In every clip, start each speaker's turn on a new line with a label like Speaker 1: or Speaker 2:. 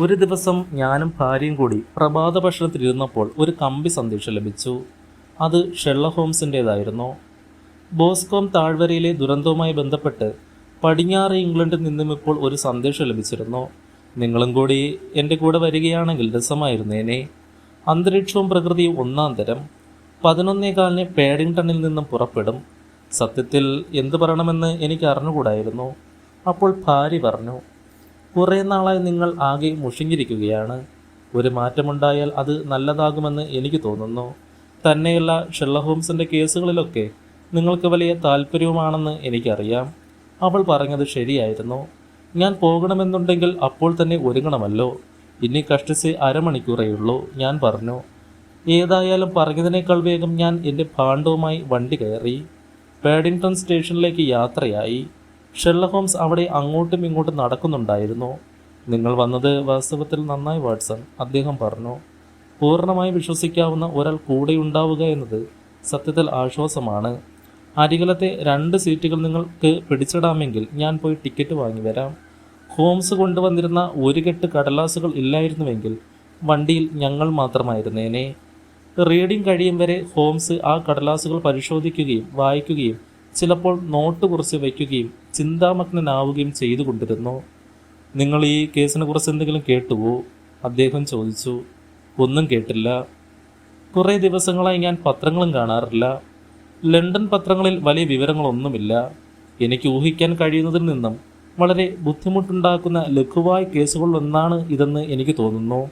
Speaker 1: ഒരു ദിവസം ഞാനും ഭാര്യയും കൂടി പ്രഭാത ഭക്ഷണത്തിലിരുന്നപ്പോൾ ഒരു കമ്പി സന്ദേശം ലഭിച്ചു. അത് ഷെള്ള ഹോംസിന്റേതായിരുന്നു ബോസ്കോം താഴ്വരയിലെ ദുരന്തവുമായി ബന്ധപ്പെട്ട് പടിഞ്ഞാറ് ഇംഗ്ലണ്ടിൽ നിന്നും ഇപ്പോൾ ഒരു സന്ദേശം ലഭിച്ചിരുന്നു. നിങ്ങളും കൂടി എന്റെ കൂടെ വരികയാണെങ്കിൽ രസമായിരുന്നേനെ. അന്തരീക്ഷവും പ്രകൃതിയും ഒന്നാം തരം. പതിനൊന്നേ കാലിന് പേഡിങ്ടണിൽ നിന്നും പുറപ്പെടും. സത്യത്തിൽ എന്തു പറയണമെന്ന് എനിക്ക് അറിഞ്ഞുകൂടായിരുന്നു. അപ്പോൾ ഭാര്യ പറഞ്ഞു കുറേ നാളായി നിങ്ങൾ ആകെ മുഷിഞ്ഞിരിക്കുകയാണ്. ഒരു മാറ്റമുണ്ടായാൽ അത് നല്ലതാകുമെന്ന് എനിക്ക് തോന്നുന്നു. തന്നെയുള്ള ഷെല്ല ഹോംസിന്റെ കേസുകളിലൊക്കെ നിങ്ങൾക്ക് വലിയ താല്പര്യവുമാണെന്ന് എനിക്കറിയാം. അവൾ പറഞ്ഞത് ശരിയായിരുന്നു. ഞാൻ പോകണമെന്നുണ്ടെങ്കിൽ അപ്പോൾ തന്നെ ഒരുങ്ങണമല്ലോ. ഇനി കഷ്ടിച്ച് അരമണിക്കൂറേയുള്ളൂ ഞാൻ പറഞ്ഞു. ഏതായാലും പറഞ്ഞതിനേക്കാൾ വേഗം ഞാൻ എന്റെ ഭാണ്ഡവുമായി വണ്ടി കയറി. പാഡിങ്ടൺ സ്റ്റേഷനിലേക്ക് യാത്രയായി. ഷെർല ഹോംസ് അവിടെ അങ്ങോട്ടും ഇങ്ങോട്ടും നടക്കുന്നുണ്ടായിരുന്നു. നിങ്ങൾ വന്നത് വാസ്തവത്തിൽ നന്നായി വാട്സൺ അദ്ദേഹം പറഞ്ഞു. പൂർണമായി വിശ്വസിക്കാവുന്ന ഒരാൾ കൂടെ ഉണ്ടാവുക എന്നത് സത്യത്തിൽ ആശ്വാസമാണ്. അരികലത്തെ രണ്ട് സീറ്റുകൾ നിങ്ങൾക്ക് പിടിച്ചിടാമെങ്കിൽ ഞാൻ പോയി ടിക്കറ്റ് വാങ്ങി വരാം. ഹോംസ് കൊണ്ടുവന്നിരുന്ന ഒരു കെട്ട് കടലാസുകൾ ഇല്ലായിരുന്നുവെങ്കിൽ വണ്ടിയിൽ ഞങ്ങൾ മാത്രമായിരുന്നേനെ. റീഡിംഗ് കഴിയും വരെ ഹോംസ് ആ കടലാസുകൾ പരിശോധിക്കുകയും വായിക്കുകയും ചിലപ്പോൾ നോട്ട് കുറിച്ച് വയ്ക്കുകയും ചിന്താമഗ്നനാവുകയും ചെയ്തുകൊണ്ടിരുന്നു നിങ്ങൾ ഈ കേസിനെ കുറിച്ച് എന്തെങ്കിലും കേട്ടുവോ? അദ്ദേഹം ചോദിച്ചു. ഒന്നും കേട്ടില്ല. കുറേ ദിവസങ്ങളായി ഞാൻ പത്രങ്ങളും കാണാറില്ല. ലണ്ടൻ പത്രങ്ങളിൽ വലിയ വിവരങ്ങളൊന്നുമില്ല. എനിക്ക് ഊഹിക്കാൻ കഴിയുന്നതിൽ നിന്നും വളരെ ബുദ്ധിമുട്ടുണ്ടാക്കുന്ന ലഘുവായ കേസുകളിലൊന്നാണ് ഇതെന്ന് എനിക്ക് തോന്നുന്നു.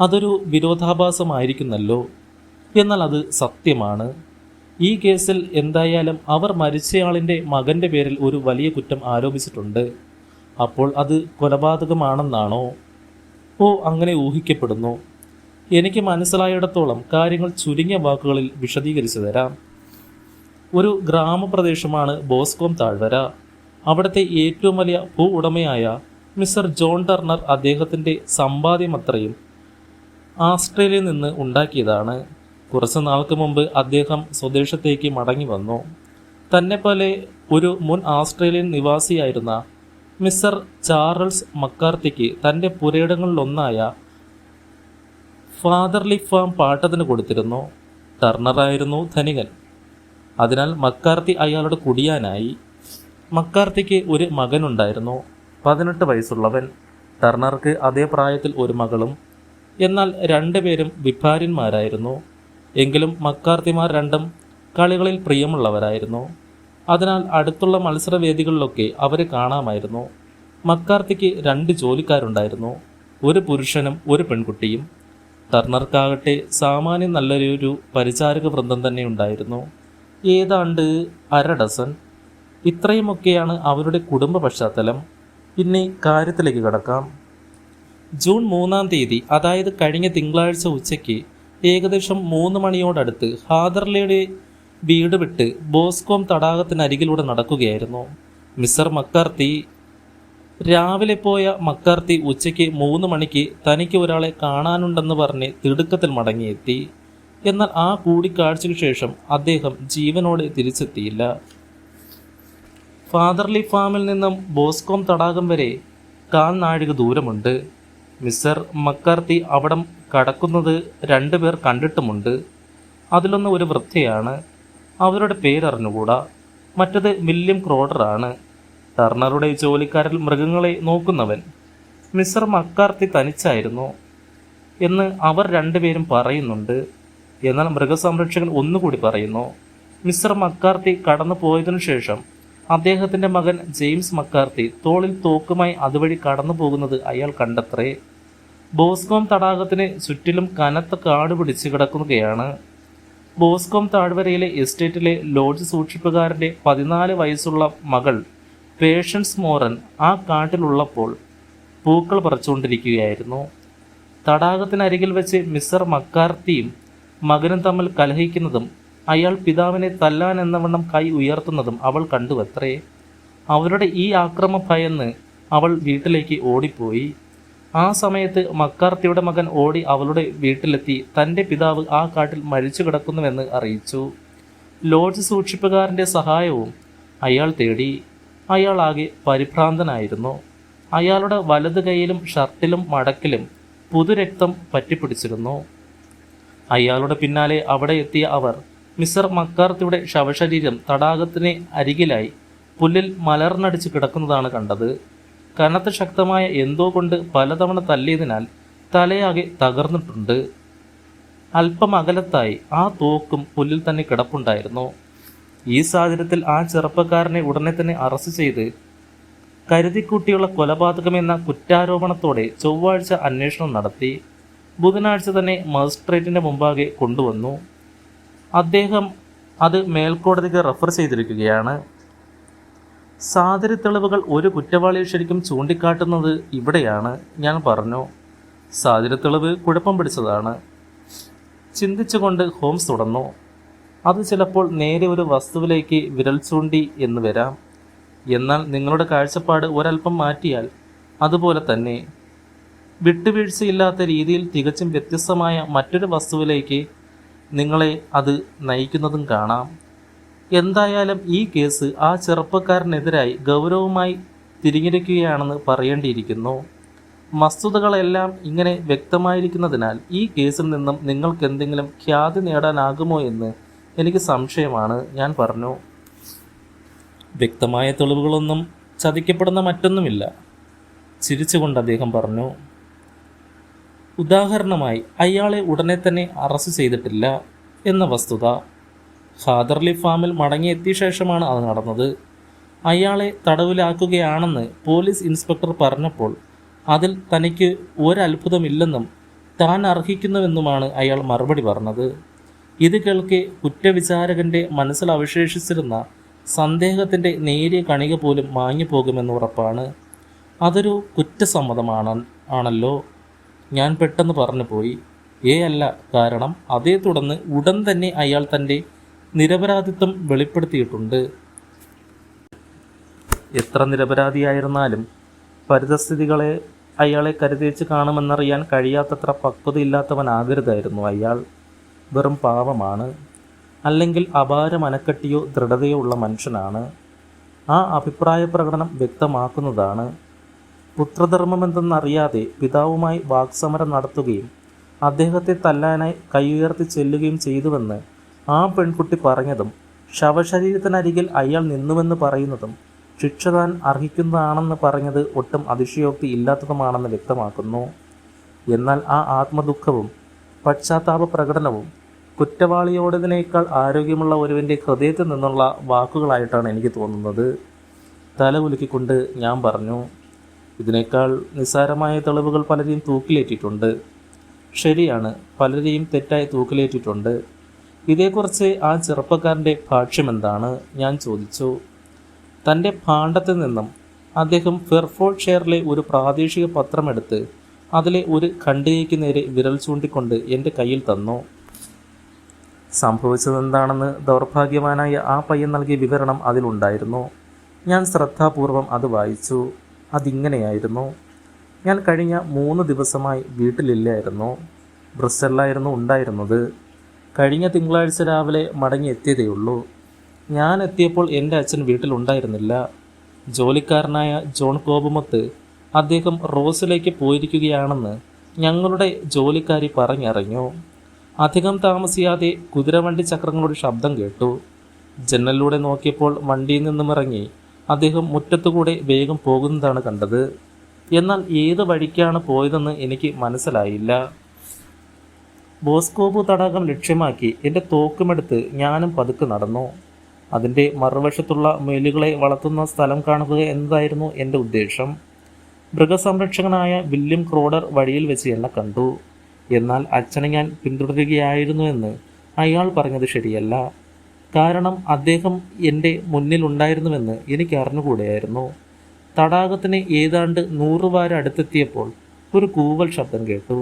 Speaker 1: അതൊരു വിരോധാഭാസമായിരിക്കുന്നല്ലോ. എന്നാൽ അത് സത്യമാണ്. ഈ കേസിൽ എന്തായാലും അവർ മരിച്ചയാളിന്റെ മകന്റെ പേരിൽ ഒരു വലിയ കുറ്റം ആരോപിച്ചിട്ടുണ്ട്. അപ്പോൾ അത് കൊലപാതകമാണെന്നാണോ? ഓ അങ്ങനെ ഊഹിക്കപ്പെടുന്നു. എനിക്ക് മനസ്സിലായിടത്തോളം കാര്യങ്ങൾ ചുരുങ്ങിയ വാക്കുകളിൽ വിശദീകരിച്ചു തരാം. ഒരു ഗ്രാമപ്രദേശമാണ് ബോസ്കോം താഴ്വര. അവിടുത്തെ ഏറ്റവും വലിയ ഭൂ ഉടമയായ മിസ്റ്റർ ജോൺ ടർണർ അദ്ദേഹത്തിന്റെ സമ്പാദ്യമത്രയും ആസ്ട്രേലിയയിൽ നിന്ന് ഉണ്ടാക്കിയതാണ്. കുറച്ച് നാൾക്ക് മുമ്പ് അദ്ദേഹം സ്വദേശത്തേക്ക് മടങ്ങി വന്നു. തന്നെ പോലെ ഒരു മുൻ ആസ്ട്രേലിയൻ നിവാസിയായിരുന്ന മിസ്റ്റർ ചാർൾസ് മക്കാർത്തിക്ക് തന്റെ പുരയിടങ്ങളിലൊന്നായ ഫാദർലി ഫാം പാട്ടത്തിന് കൊടുത്തിരുന്നു. ടർണറായിരുന്നു ധനികൻ. അതിനാൽ മക്കാർത്തി അയാളുടെ കുടിയാനായി. മക്കാർത്തിക്ക് ഒരു മകനുണ്ടായിരുന്നു പതിനെട്ട് വയസ്സുള്ളവൻ. ടർണർക്ക് അതേ പ്രായത്തിൽ ഒരു മകളും എന്നാൽ രണ്ടുപേരും വിഭാര്യന്മാരായിരുന്നു. എങ്കിലും മക്കാർത്തിമാർ രണ്ടും കളികളിൽ പ്രിയമുള്ളവരായിരുന്നു. അതിനാൽ അടുത്തുള്ള മത്സരവേദികളിലൊക്കെ അവരെ കാണാമായിരുന്നു. മക്കാർത്തിക്ക് രണ്ട് ജോലിക്കാരുണ്ടായിരുന്നു. ഒരു പുരുഷനും ഒരു പെൺകുട്ടിയും. ടർണർക്കാകട്ടെ സാമാന്യം നല്ലൊരു പരിചാരക വൃന്ദം തന്നെ ഉണ്ടായിരുന്നു. ഏതാണ്ട് അര ഡസൻ. ഇത്രയുമൊക്കെയാണ് അവരുടെ കുടുംബ പശ്ചാത്തലം. പിന്നെ കാര്യത്തിലേക്ക് കടക്കാം. ജൂൺ മൂന്നാം തീയതി അതായത് കഴിഞ്ഞ തിങ്കളാഴ്ച ഉച്ചയ്ക്ക് ഏകദേശം മൂന്ന് മണിയോടടുത്ത് ഹാദർലയുടെ വീട് വിട്ട് ബോസ്കോം തടാകത്തിനരികിലൂടെ നടക്കുകയായിരുന്നു. മിസ്റ്റർ മക്കാർത്തി രാവിലെ പോയ മക്കാർത്തി ഉച്ചയ്ക്ക് മൂന്ന് മണിക്ക് തനിക്ക് ഒരാളെ കാണാനുണ്ടെന്ന് പറഞ്ഞ് തിടുക്കത്തിൽ മടങ്ങിയെത്തി. എന്നാൽ ആ കൂടിക്കാഴ്ചയ്ക്ക് ശേഷം അദ്ദേഹം ജീവനോടെ തിരിച്ചെത്തിയില്ല. ഫാദർലി ഫാമിൽ നിന്നും ബോസ്കോം തടാകം വരെ കാൽനാഴിക ദൂരമുണ്ട്. മിസ്റ്റർ മക്കാർത്തി അവിടം കടക്കുന്നത് രണ്ടുപേർ കണ്ടിട്ടുമുണ്ട്. അതിലൊന്ന് ഒരു വൃദ്ധയാണ്. അവരുടെ പേരറിഞ്ഞുകൂടാ. മറ്റത് വില്യം ക്രോഡറാണ്. ടർണറുടെ ജോലിക്കാരിൽ മൃഗങ്ങളെ നോക്കുന്നവൻ. മിസ്റ്റർ മക്കാർത്തി തനിച്ചായിരുന്നു എന്ന് അവർ രണ്ടുപേരും പറയുന്നുണ്ട്. എന്നാൽ മൃഗസംരക്ഷകൻ ഒന്നുകൂടി പറയുന്നു. മിസ്റ്റർ മക്കാർത്തി കടന്നു പോയതിനു ശേഷം അദ്ദേഹത്തിന്റെ മകൻ ജെയിംസ് മക്കാർത്തി തോളിൽ തോക്കുമായി അതുവഴി കടന്നു പോകുന്നത് അയാൾ കണ്ടത്രേ. ബോസ്കോം തടാകത്തിന് ചുറ്റിലും കനത്ത കാട് പിടിച്ചു കിടക്കുകയാണ്. ബോസ്കോം താഴ്വരയിലെ എസ്റ്റേറ്റിലെ ലോഡ്ജ് സൂക്ഷിപ്പുകാരന്റെ പതിനാല് വയസ്സുള്ള മകൾ പേഷ്യൻസ് മോറൻ ആ കാട്ടിലുള്ളപ്പോൾ പൂക്കൾ പറിച്ചുകൊണ്ടിരിക്കുകയായിരുന്നു. തടാകത്തിനരികിൽ വെച്ച് മിസ്റ്റർ മക്കാർത്തിയും മകനും തമ്മിൽ കലഹിക്കുന്നതും അയാൾ പിതാവിനെ തല്ലാൻ എന്നവണ്ണം കൈ ഉയർത്തുന്നതും അവൾ കണ്ടുവത്രേ. അവരുടെ ഈ ആക്രമ ഭയന്ന് അവൾ വീട്ടിലേക്ക് ഓടിപ്പോയി. ആ സമയത്ത് മക്കാർത്തിയുടെ മകൻ ഓടി അവളുടെ വീട്ടിലെത്തി. തന്റെ പിതാവ് ആ കാട്ടിൽ മരിച്ചു കിടക്കുന്നുവെന്ന് അറിയിച്ചു. ലോഡ്ജ് സൂക്ഷിപ്പുകാരന്റെ സഹായവും അയാൾ തേടി. അയാൾ ആകെ പരിഭ്രാന്തനായിരുന്നു. അയാളുടെ വലത് കൈയിലും ഷർട്ടിലും മടക്കിലും പുതുരക്തം പറ്റിപ്പിടിച്ചിരുന്നു. അയാളുടെ പിന്നാലെ അവിടെ എത്തിയ അവർ മിസ്റ്റർ മക്കാർത്തിയുടെ ശവശരീരം തടാകത്തിന് അരികിലായി പുല്ലിൽ മലർന്നടിച്ച് കിടക്കുന്നതാണ് കണ്ടത്. കനത്ത ശക്തമായ എന്തോ കൊണ്ട് പലതവണ തല്ലിയതിനാൽ തലയാകെ തകർന്നിട്ടുണ്ട്. അല്പം അകലത്തായി ആ തോക്കും പുല്ലിൽ തന്നെ കിടപ്പുണ്ടായിരുന്നു. ഈ സാഹചര്യത്തിൽ ആ ചെറുപ്പക്കാരനെ ഉടനെ തന്നെ അറസ്റ്റ് ചെയ്ത് കരുതിക്കൂട്ടിയുള്ള കൊലപാതകമെന്ന കുറ്റാരോപണത്തോടെ ചൊവ്വാഴ്ച അന്വേഷണം നടത്തി. ബുധനാഴ്ച തന്നെ മജിസ്ട്രേറ്റിന്റെ മുമ്പാകെ കൊണ്ടുവന്നു. അദ്ദേഹം അത് മേൽക്കോടതിക്ക് റെഫർ ചെയ്തിരിക്കുകയാണ്. സാദരി തെളിവുകൾ ഒരു കുറ്റവാളിയെ ശരിക്കും ചൂണ്ടിക്കാട്ടുന്നത് ഇവിടെയാണ്. ഞാൻ പറഞ്ഞു സാധന തെളിവ് കുഴപ്പം പിടിച്ചതാണ്. ചിന്തിച്ചുകൊണ്ട് ഹോംസ് തുടർന്നു അത് ചിലപ്പോൾ നേരെ ഒരു വസ്തുവിലേക്ക് വിരൽ ചൂണ്ടി എന്ന് വരാം. എന്നാൽ നിങ്ങളുടെ കാഴ്ചപ്പാട് ഒരൽപ്പം മാറ്റിയാൽ അതുപോലെ തന്നെ. വിട്ടുവീഴ്ചയില്ലാത്ത രീതിയിൽ തികച്ചും വ്യത്യസ്തമായ മറ്റൊരു വസ്തുവിലേക്ക് നിങ്ങളെ അത് നയിക്കുന്നതും കാണാം. എന്തായാലും ഈ കേസ് ആ ചെറുപ്പക്കാരനെതിരായി ഗൗരവമായി തിരിഞ്ഞിരിക്കുകയാണെന്ന് പറയേണ്ടിയിരിക്കുന്നു. വസ്തുതകളെല്ലാം ഇങ്ങനെ വ്യക്തമായിരിക്കുന്നതിനാൽ ഈ കേസിൽ നിന്നും നിങ്ങൾക്ക് എന്തെങ്കിലും ഖ്യാതി നേടാനാകുമോ എന്ന് എനിക്ക് സംശയമാണ്. ഞാൻ പറഞ്ഞു. വ്യക്തമായ തെളിവുകളൊന്നും ചതിക്കപ്പെടുന്ന മറ്റൊന്നുമില്ല. ചിരിച്ചുകൊണ്ട് അദ്ദേഹം പറഞ്ഞു. ഉദാഹരണമായി അയാളെ ഉടനെ തന്നെ അറസ്റ്റ് ചെയ്തിട്ടില്ല എന്ന വസ്തുത. ഖാദർലി ഫാമിൽ മടങ്ങിയെത്തിയ ശേഷമാണ് അത് നടന്നത്. അയാളെ തടവിലാക്കുകയാണെന്ന് പോലീസ് ഇൻസ്പെക്ടർ പറഞ്ഞപ്പോൾ അതിൽ തനിക്ക് ഒരത്ഭുതമില്ലെന്നും താൻ അർഹിക്കുന്നുവെന്നുമാണ് അയാൾ മറുപടി പറഞ്ഞത്. ഇത് കേൾക്കെ കുറ്റവിചാരകന്റെ മനസ്സിൽ അവശേഷിച്ചിരുന്ന സന്ദേഹത്തിന്റെ നേരിയ കണിക പോലും മാഞ്ഞു പോകുമെന്ന് ഉറപ്പാണ്. അതൊരു കുറ്റസമ്മതമാണ് ആണല്ലോ? ഞാൻ പെട്ടെന്ന് പറഞ്ഞു പോയി ഏ അല്ല കാരണം അതേ തുടർന്ന് ഉടൻ തന്നെ അയാൾ തന്റെ നിരപരാധിത്വം വെളിപ്പെടുത്തിയിട്ടുണ്ട്. എത്ര നിരപരാധിയായിരുന്നാലും പരിതസ്ഥിതികളെ അയാളെ കരുതേച്ച് കാണുമെന്നറിയാൻ കഴിയാത്തത്ര പക്വതയില്ലാത്തവനാകരുതായിരുന്നു അയാൾ. വെറും പാവമാണ്. അല്ലെങ്കിൽ അപാര മനക്കെട്ടിയോ ദൃഢതയോ ഉള്ള മനുഷ്യനാണ്. ആ അഭിപ്രായ പ്രകടനം വ്യക്തമാക്കുന്നതാണ്. പുത്രധർമ്മമെന്തെന്നറിയാതെ പിതാവുമായി വാക്സമരം നടത്തുകയും അദ്ദേഹത്തെ തല്ലാനായി കൈയുയർത്തി ചെല്ലുകയും ചെയ്തുവെന്ന് ആ പെൺകുട്ടി പറഞ്ഞതും ശവശരീരത്തിനരികിൽ അയാൾ നിന്നുവെന്ന് പറയുന്നതും ശിക്ഷ താൻ അർഹിക്കുന്നതാണെന്ന് പറഞ്ഞത് ഒട്ടും അതിശയോക്തി ഇല്ലാത്തതുമാണെന്ന് വ്യക്തമാക്കുന്നു. എന്നാൽ ആ ആത്മദുഃഖവും പശ്ചാത്താപ പ്രകടനവും കുറ്റവാളിയോടതിനേക്കാൾ ആരോഗ്യമുള്ള ഒരുവിന്റെ ഹൃദയത്തിൽ നിന്നുള്ള വാക്കുകളായിട്ടാണ് എനിക്ക് തോന്നുന്നത്. തല ഉലുക്കിക്കൊണ്ട് ഞാൻ പറഞ്ഞു ഇതിനേക്കാൾ നിസ്സാരമായ തെളിവുകൾ പലരെയും തൂക്കിലേറ്റിട്ടുണ്ട്. ശരിയാണ് പലരെയും തെറ്റായി തൂക്കിലേറ്റിട്ടുണ്ട്. ഇതേക്കുറിച്ച് ആ ചെറുപ്പക്കാരന്റെ ഭാഷ്യം എന്താണ് ഞാൻ ചോദിച്ചു. തന്റെ ഭാണ്ഡത്തിൽ നിന്നും അദ്ദേഹം ഫെർഫോൾ ഷെയറിലെ ഒരു പ്രാദേശിക പത്രമെടുത്ത് അതിലെ ഒരു ഖണ്ഡികയ്ക്ക് നേരെ വിരൽ ചൂണ്ടിക്കൊണ്ട് എന്റെ കയ്യിൽ തന്നു. സംഭവിച്ചതെന്താണെന്ന് ദൗർഭാഗ്യവാനായ ആ പയ്യൻ നൽകിയ വിവരണം അതിലുണ്ടായിരുന്നു. ഞാൻ ശ്രദ്ധാപൂർവം അത് വായിച്ചു. അതിങ്ങനെയായിരുന്നു. ഞാൻ കഴിഞ്ഞ മൂന്ന് ദിവസമായി വീട്ടിലില്ലായിരുന്നു. ബ്രിസ്റ്റലിലായിരുന്നു ഉണ്ടായിരുന്നത്. കഴിഞ്ഞ തിങ്കളാഴ്ച രാവിലെ മടങ്ങി എത്തിയതേയുള്ളൂ ഞാൻ എത്തിയപ്പോൾ എന്റെ അച്ഛൻ വീട്ടിലുണ്ടായിരുന്നില്ല. ജോലിക്കാരനായ ജോൺ കോപുമത്ത് അദ്ദേഹം റോസിലേക്ക് പോയിരിക്കുകയാണെന്ന് ഞങ്ങളുടെ ജോലിക്കാരി പറഞ്ഞറിഞ്ഞു. അധികം താമസിയാതെ കുതിരവണ്ടി ചക്രങ്ങളുടെ ശബ്ദം കേട്ടു. ജനലിലൂടെ നോക്കിയപ്പോൾ വണ്ടിയിൽ നിന്നും ഇറങ്ങി അദ്ദേഹം മുറ്റത്തുകൂടെ വേഗം പോകുന്നതാണ് കണ്ടത്. എന്നാൽ ഏത് വഴിക്കാണ് പോയതെന്ന് എനിക്ക് മനസ്സിലായില്ല. ബോസ്കോബു തടാകം ലക്ഷ്യമാക്കി എന്റെ തോക്കുമെടുത്ത് ഞാനും പതുക്കെ നടന്നു. അതിന്റെ മറുവശത്തുള്ള മേലുകളെ വളർത്തുന്ന സ്ഥലം കാണുക എന്നതായിരുന്നു എന്റെ ഉദ്ദേശം. മൃഗസംരക്ഷകനായ വില്യം ക്രോഡർ വഴിയിൽ വെച്ച് എന്നെ കണ്ടു. എന്നാൽ അച്ഛനെ ഞാൻ പിന്തുടരുകയായിരുന്നുവെന്ന് അയാൾ പറഞ്ഞത് ശരിയല്ല. കാരണം അദ്ദേഹം എന്റെ മുന്നിലുണ്ടായിരുന്നുവെന്ന് എനിക്ക് അറിഞ്ഞുകൂടെയായിരുന്നു. തടാകത്തിന് ഏതാണ്ട് നൂറ് വാര അടുത്തെത്തിയപ്പോൾ ഒരു കൂവൽ ശബ്ദം കേട്ടു.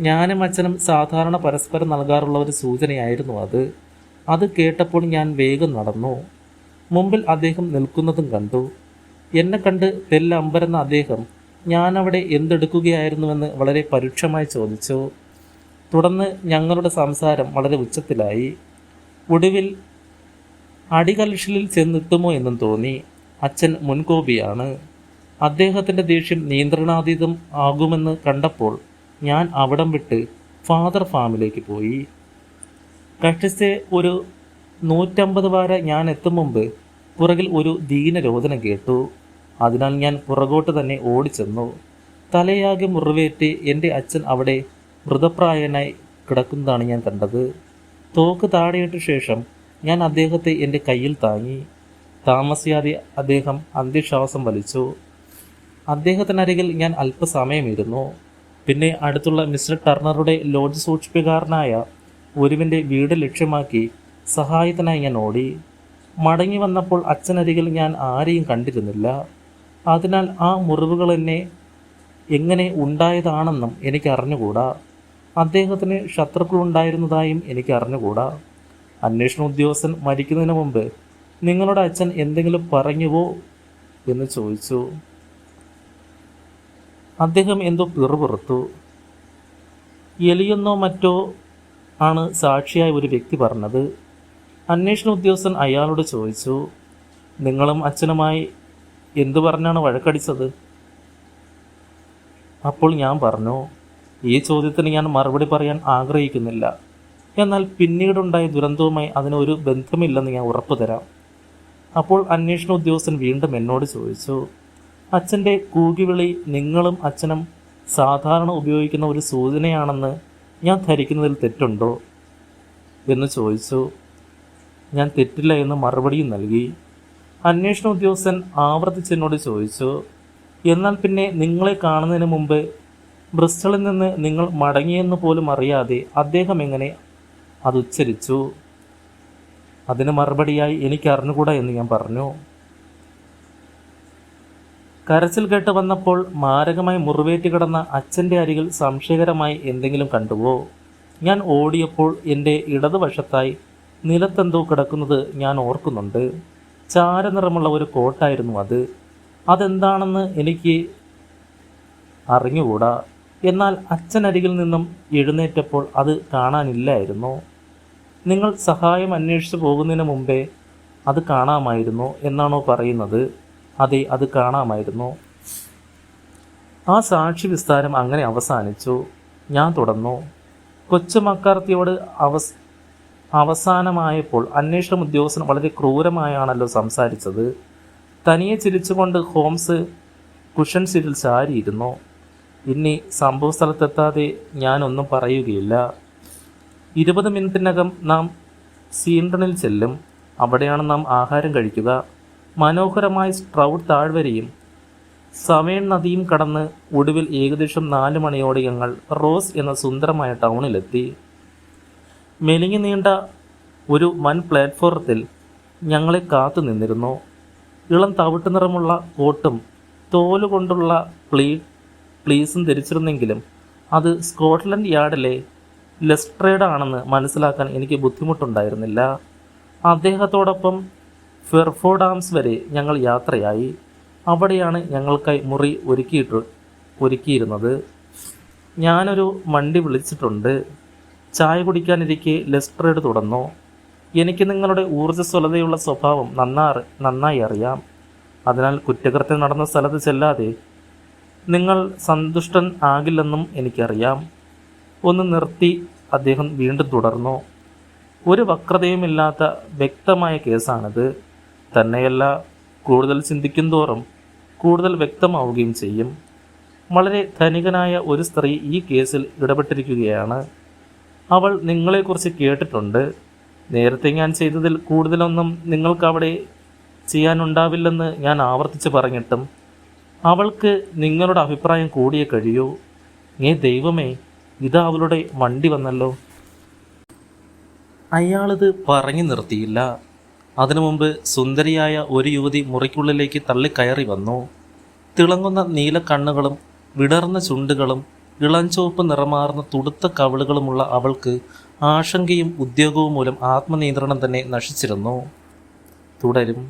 Speaker 1: ഞാനും അച്ഛനും സാധാരണ പരസ്പരം നൽകാറുള്ള ഒരു സൂചനയായിരുന്നു അത്. അത് കേട്ടപ്പോൾ ഞാൻ വേഗം നടന്നു. മുമ്പിൽ അദ്ദേഹം നിൽക്കുന്നതും കണ്ടു. എന്നെ കണ്ട് തെല്ലമ്പരെന്ന അദ്ദേഹം ഞാനവിടെ എന്തെടുക്കുകയായിരുന്നുവെന്ന് വളരെ പരുക്ഷമായി ചോദിച്ചു. തുടർന്ന് ഞങ്ങളുടെ സംസാരം വളരെ ഉച്ചത്തിലായി. ഒടുവിൽ അടികൽഷിലിൽ ചെന്നെത്തുമോ എന്നും തോന്നി. അച്ഛൻ മുൻകോപിയാണ്. അദ്ദേഹത്തിന്റെ ദേഷ്യം നിയന്ത്രണാതീതം ആകുമെന്ന് കണ്ടപ്പോൾ ഞാൻ അവിടം വിട്ട് ഫാദർ ഫാമിലേക്ക് പോയി. കഷ്ടിച്ച് ഒരു നൂറ്റമ്പത് വാര ഞാൻ എത്തും മുമ്പ് പുറകിൽ ഒരു ദീനരോധനം കേട്ടു. അതിനാൽ ഞാൻ പുറകോട്ട് തന്നെ ഓടിച്ചെന്നു. തലയാകെ മുറിവേറ്റ് എന്റെ അച്ഛൻ അവിടെ മൃതപ്രായനായി കിടക്കുന്നതാണ് ഞാൻ കണ്ടത്. തോക്ക് താഴെയിട്ട ശേഷം ഞാൻ അദ്ദേഹത്തെ എന്റെ കയ്യിൽ താങ്ങി. താമസിയാതെ അദ്ദേഹം അന്ത്യശ്വാസം വലിച്ചു. അദ്ദേഹത്തിനരികിൽ ഞാൻ അല്പസമയമിരുന്നു. പിന്നെ അടുത്തുള്ള മിസ്റ്റർ ടർണറുടെ ലോഡ്ജ് സൂക്ഷിപ്പുകാരനായ ഒരുവിന്റെ വീട് ലക്ഷ്യമാക്കി സഹായത്തിനായി ഞാൻ ഓടി. മടങ്ങി വന്നപ്പോൾ അച്ഛനരികിൽ ഞാൻ ആരെയും കണ്ടിരുന്നില്ല. അതിനാൽ ആ മുറിവുകൾ എന്നെ എങ്ങനെ ഉണ്ടായതാണെന്നും എനിക്ക് അറിഞ്ഞുകൂടാ അദ്ദേഹത്തിന് ശത്രുക്കളുണ്ടായിരുന്നതായും എനിക്ക് അറിഞ്ഞുകൂടാ അന്വേഷണ ഉദ്യോഗസ്ഥൻ മരിക്കുന്നതിന് മുമ്പ് നിങ്ങളുടെ അച്ഛൻ എന്തെങ്കിലും പറഞ്ഞുവോ? എന്ന് ചോദിച്ചു. അദ്ദേഹം എന്തോ പിറുപിറുത്തു എലിയെന്നോ മറ്റോ ആണ് സാക്ഷിയായ ഒരു വ്യക്തി പറഞ്ഞത്. അന്വേഷണ ഉദ്യോഗസ്ഥൻ അയാളോട് ചോദിച്ചു നിങ്ങളും അച്ഛനുമായി എന്തു പറഞ്ഞാണ് വഴക്കടിച്ചത്? അപ്പോൾ ഞാൻ പറഞ്ഞു ഈ ചോദ്യത്തിന് ഞാൻ മറുപടി പറയാൻ ആഗ്രഹിക്കുന്നില്ല. എന്നാൽ പിന്നീടുണ്ടായ ദുരന്തവുമായി അതിനൊരു ബന്ധമില്ലെന്ന് ഞാൻ ഉറപ്പു തരാം അപ്പോൾ അന്വേഷണ ഉദ്യോഗസ്ഥൻ വീണ്ടും എന്നോട് ചോദിച്ചു അച്ഛന്റെ കൂകിവിളി നിങ്ങളും അച്ഛനും സാധാരണ ഉപയോഗിക്കുന്ന ഒരു സൂചനയാണെന്ന് ഞാൻ ധരിക്കുന്നതിൽ തെറ്റുണ്ടോ എന്ന് ചോദിച്ചു. ഞാൻ തെറ്റില്ല എന്ന് മറുപടിയും നൽകി. അന്വേഷണ ഉദ്യോഗസ്ഥൻ ആവർത്തിച്ചെന്നോട് ചോദിച്ചു എന്നാൽ പിന്നെ നിങ്ങളെ കാണുന്നതിന് മുമ്പ് ബ്രിസ്റ്റളിൽ നിന്ന് നിങ്ങൾ മടങ്ങിയെന്ന് പോലും അറിയാതെ അദ്ദേഹം എങ്ങനെ അത് ഉച്ചരിച്ചു? അതിന് മറുപടിയായി എനിക്ക് അറിഞ്ഞുകൂടാ എന്ന് ഞാൻ പറഞ്ഞു. കരച്ചിൽ കേട്ട് വന്നപ്പോൾ മാരകമായി മുറിവേറ്റ് കിടന്ന അച്ഛന്റെ അരികിൽ സംശയകരമായി എന്തെങ്കിലും കണ്ടുവോ? ഞാൻ ഓടിയപ്പോൾ എന്റെ ഇടതുവശത്തായി നിലത്തെന്തോ കിടക്കുന്നത് ഞാൻ ഓർക്കുന്നുണ്ട്. ചാരനിറമുള്ള ഒരു കോട്ടായിരുന്നു അത്. അതെന്താണെന്ന് എനിക്ക് അറിഞ്ഞുകൂടാ. എന്നാൽ അച്ഛനരികിൽ നിന്നും എഴുന്നേറ്റപ്പോൾ അത് കാണാനില്ലായിരുന്നു. നിങ്ങൾ സഹായം അന്വേഷിച്ചു പോകുന്നതിന് മുമ്പേ അത് കാണാമായിരുന്നു എന്നാണോ പറയുന്നത്? അതെ അത് കാണാമായിരുന്നു. ആ സാക്ഷി വിസ്താരം അങ്ങനെ അവസാനിച്ചു. ഞാൻ തുടർന്നു. കൊച്ചു മക്കാർത്തിയോട് അവസ് അവസാനമായപ്പോൾ അന്വേഷണ ഉദ്യോഗസ്ഥൻ വളരെ ക്രൂരമായാണല്ലോ സംസാരിച്ചത്. തനിയെ ചിരിച്ചുകൊണ്ട് ഹോംസ് കുഷൻ സീറ്റിൽ ചാരിയിരുന്നു. ഇനി സംഭവ സ്ഥലത്തെത്താതെ ഞാനൊന്നും പറയുകയില്ല. ഇരുപത് മിനിറ്റിനകം നാം സീൻഡണിൽ ചെല്ലും. അവിടെയാണ് നാം ആഹാരം കഴിക്കുക. മനോഹരമായ സ്ട്രൗഡ് താഴ്വരയും സമയൺ നദിയും കടന്ന് ഒടുവിൽ ഏകദേശം നാല് മണിയോടെ ഞങ്ങൾ റോസ് എന്ന സുന്ദരമായ ടൗണിലെത്തി. മെലിഞ്ഞു നീണ്ട ഒരു വൻ പ്ലാറ്റ്ഫോറത്തിൽ ഞങ്ങളെ കാത്തു നിന്നിരുന്നു. ഇളം തവിട്ട് നിറമുള്ള കോട്ടും തോലുകൊണ്ടുള്ള പ്ലീ പ്ലീസും ധരിച്ചിരുന്നെങ്കിലും അത് സ്കോട്ട്ലൻഡ് യാർഡിലെ ലെസ്ട്രേഡ് ആണെന്ന് മനസ്സിലാക്കാൻ എനിക്ക് ബുദ്ധിമുട്ടുണ്ടായിരുന്നില്ല. അദ്ദേഹത്തോടൊപ്പം ഫെർഫോഡാംസ് വരെ ഞങ്ങൾ യാത്രയായി. അവിടെയാണ് ഞങ്ങൾക്കായി മുറി ഒരുക്കിയിട്ട് ഒരുക്കിയിരുന്നത്. ഞാനൊരു വണ്ടി വിളിച്ചിട്ടുണ്ട്. ചായ കുടിക്കാനിരിക്കെ ലെസ്റ്ററേഡ് തുടർന്നു. എനിക്ക് നിങ്ങളുടെ ഊർജസ്വലതയുള്ള സ്വഭാവം നന്നാ നന്നായി അറിയാം. അതിനാൽ കുറ്റകൃത്യം നടന്ന സ്ഥലത്ത് ചെല്ലാതെ നിങ്ങൾ സന്തുഷ്ടൻ ആകില്ലെന്നും എനിക്കറിയാം. ഒന്ന് നിർത്തി അദ്ദേഹം വീണ്ടും തുടർന്നു. ഒരു വക്രതയുമില്ലാത്ത വ്യക്തമായ കേസാണിത്. തന്നെയല്ല കൂടുതൽ ചിന്തിക്കും തോറും കൂടുതൽ വ്യക്തമാവുകയും ചെയ്യും. വളരെ ധനികനായ ഒരു സ്ത്രീ ഈ കേസിൽ ഇടപെട്ടിരിക്കുകയാണ്. അവൾ നിങ്ങളെക്കുറിച്ച് കേട്ടിട്ടുണ്ട്. നേരത്തെ ഞാൻ ചെയ്തതിൽ കൂടുതലൊന്നും നിങ്ങൾക്കവിടെ ചെയ്യാനുണ്ടാവില്ലെന്ന് ഞാൻ ആവർത്തിച്ച് പറഞ്ഞിട്ടും അവൾക്ക് നിങ്ങളുടെ അഭിപ്രായം കൂടിയേ കഴിയൂ. ഏ ദൈവമേ ഇതാ അവളുടെ വണ്ടി വന്നല്ലോ. അയാളിത് പറഞ്ഞു നിർത്തിയില്ല. അതിനു മുമ്പ് സുന്ദരിയായ ഒരു യുവതി മുറിക്കുള്ളിലേക്ക് തള്ളിക്കയറി വന്നു. തിളങ്ങുന്ന നീല കണ്ണുകളും വിടർന്ന ചുണ്ടുകളും ഇളഞ്ചുവപ്പ് നിറമാർന്ന തുടുത്ത കവിളുകളുമുള്ള അവൾക്ക് ആശങ്കയും ഉദ്യോഗവും മൂലം ആത്മനിയന്ത്രണം തന്നെ നശിച്ചിരുന്നു. തുടരും.